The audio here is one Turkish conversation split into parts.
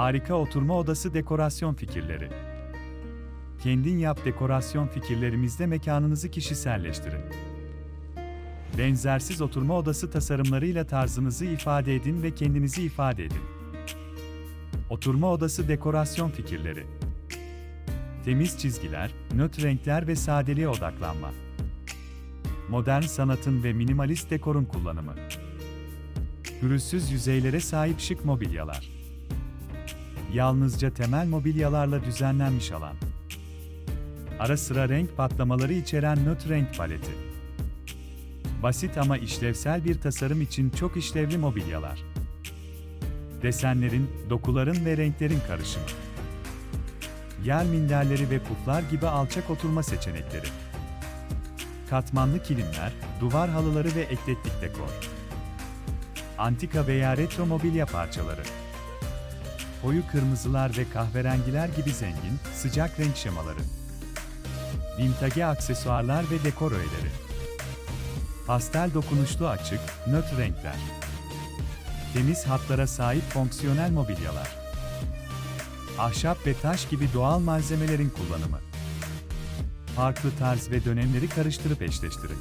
Harika oturma odası dekorasyon fikirleri. Kendin yap dekorasyon fikirlerimizde mekanınızı kişiselleştirin. Benzersiz oturma odası tasarımlarıyla tarzınızı ifade edin ve kendinizi ifade edin. Oturma odası dekorasyon fikirleri. Temiz çizgiler, nötr renkler ve sadeliğe odaklanma. Modern sanatın ve minimalist dekorun kullanımı. Pürüzsüz yüzeylere sahip şık mobilyalar. Yalnızca temel mobilyalarla düzenlenmiş alan. Ara sıra renk patlamaları içeren nötr renk paleti. Basit ama işlevsel bir tasarım için çok işlevli mobilyalar. Desenlerin, dokuların ve renklerin karışımı. Yer minderleri ve puflar gibi alçak oturma seçenekleri. Katmanlı kilimler, duvar halıları ve eklettik dekor. Antika veya retro mobilya parçaları. Koyu kırmızılar ve kahverengiler gibi zengin, sıcak renk şemaları. Vintage aksesuarlar ve dekor öğeleri. Pastel dokunuşlu açık, nötr renkler. Temiz hatlara sahip fonksiyonel mobilyalar. Ahşap ve taş gibi doğal malzemelerin kullanımı. Farklı tarz ve dönemleri karıştırıp eşleştirin.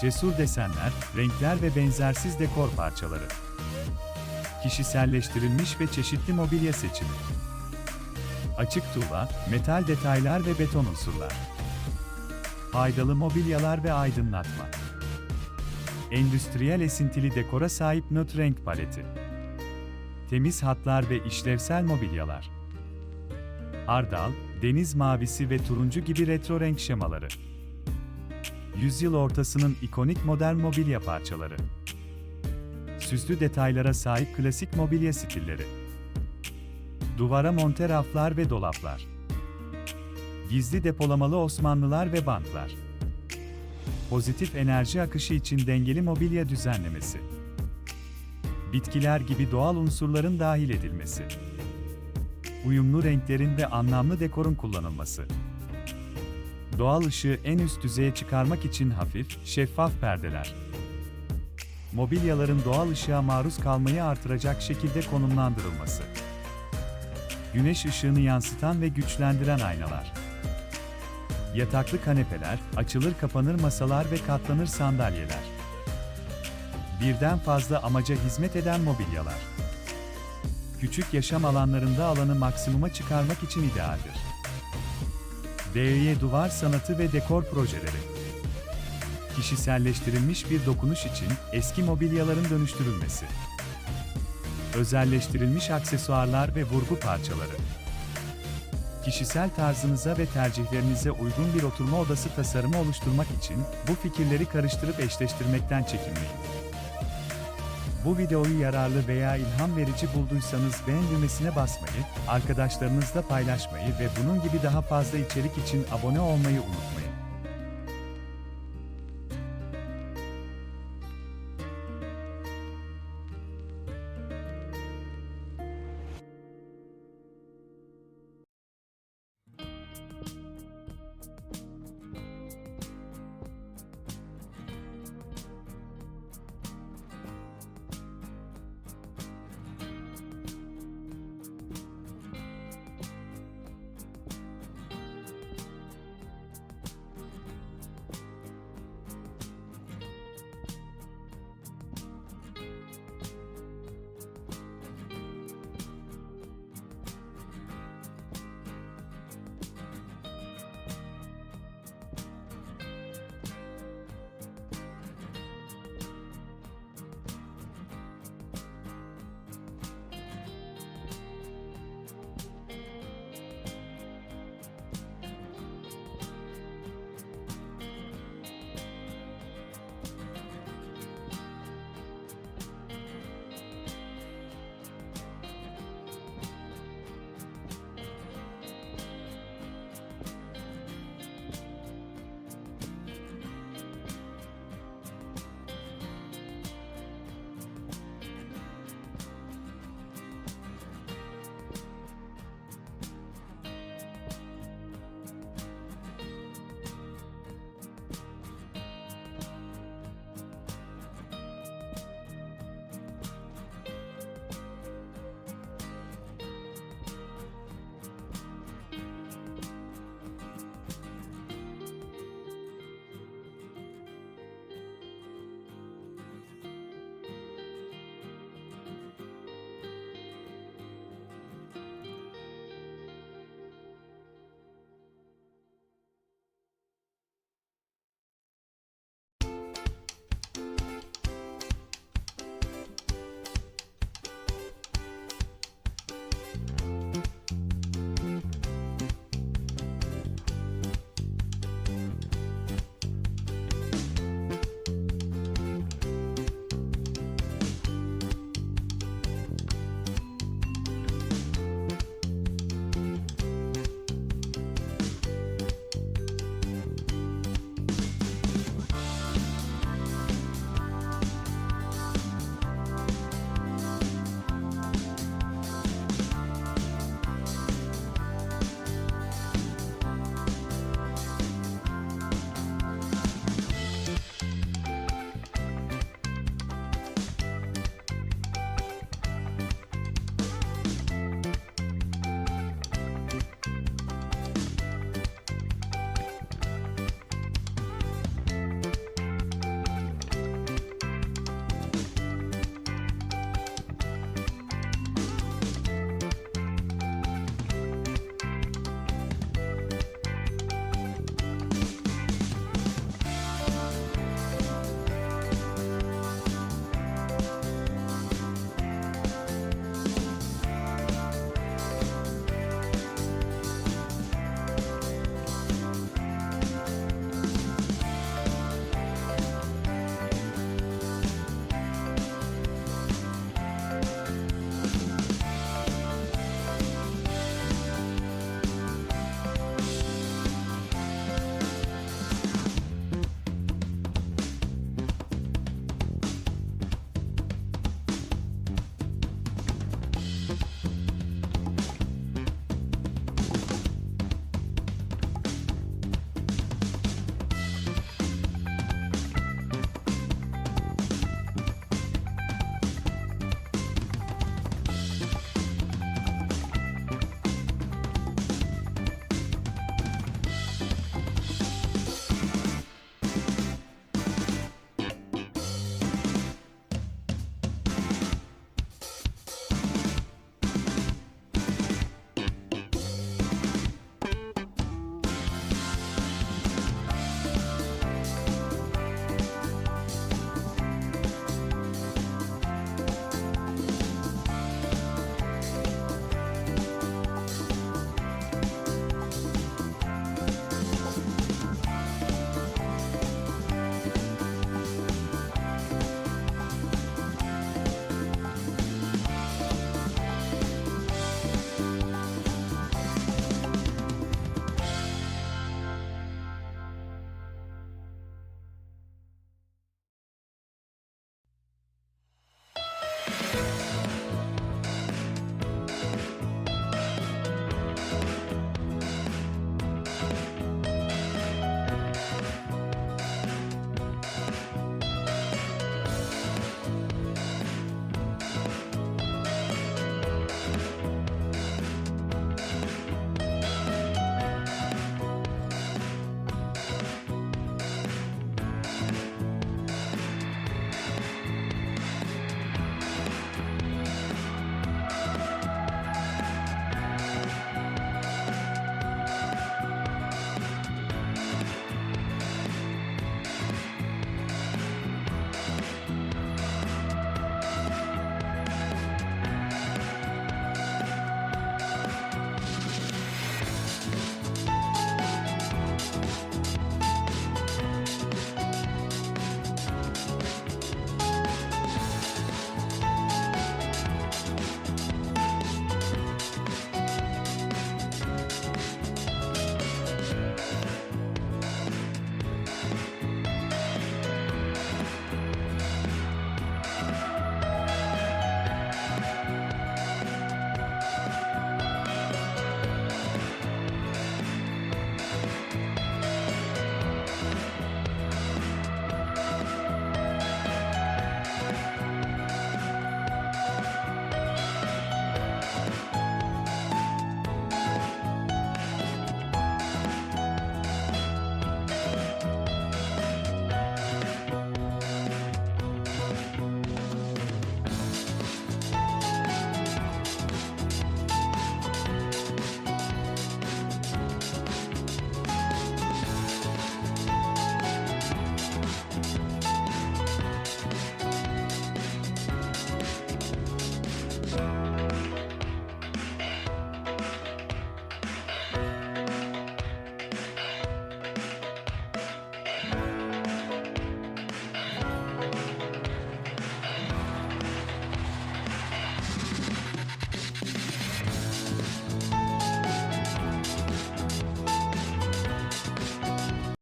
Cesur desenler, renkler ve benzersiz dekor parçaları. Kişiselleştirilmiş ve çeşitli mobilya seçimi. Açık tuğla, metal detaylar ve beton unsurlar. Faydalı mobilyalar ve aydınlatma. Endüstriyel esintili dekora sahip nötr renk paleti. Temiz hatlar ve işlevsel mobilyalar. Hardal, deniz mavisi ve turuncu gibi retro renk şemaları. Yüzyıl ortasının ikonik modern mobilya parçaları. Süslü detaylara sahip klasik mobilya stilleri. Duvara monte raflar ve dolaplar. Gizli depolamalı Osmanlılar ve bantlar. Pozitif enerji akışı için dengeli mobilya düzenlemesi. Bitkiler gibi doğal unsurların dahil edilmesi. Uyumlu renklerin ve anlamlı dekorun kullanılması. Doğal ışığı en üst düzeye çıkarmak için hafif, şeffaf perdeler. Mobilyaların doğal ışığa maruz kalmayı artıracak şekilde konumlandırılması. Güneş ışığını yansıtan ve güçlendiren aynalar. Yataklı kanepeler, açılır kapanır masalar ve katlanır sandalyeler. Birden fazla amaca hizmet eden mobilyalar. Küçük yaşam alanlarında alanı maksimuma çıkarmak için idealdir. DEY duvar sanatı ve dekor projeleri. Kişiselleştirilmiş bir dokunuş için eski mobilyaların dönüştürülmesi. Özelleştirilmiş aksesuarlar ve vurgu parçaları. Kişisel tarzınıza ve tercihlerinize uygun bir oturma odası tasarımı oluşturmak için bu fikirleri karıştırıp eşleştirmekten çekinmeyin. Bu videoyu yararlı veya ilham verici bulduysanız beğen düğmesine basmayı, arkadaşlarınızla paylaşmayı ve bunun gibi daha fazla içerik için abone olmayı unutmayın.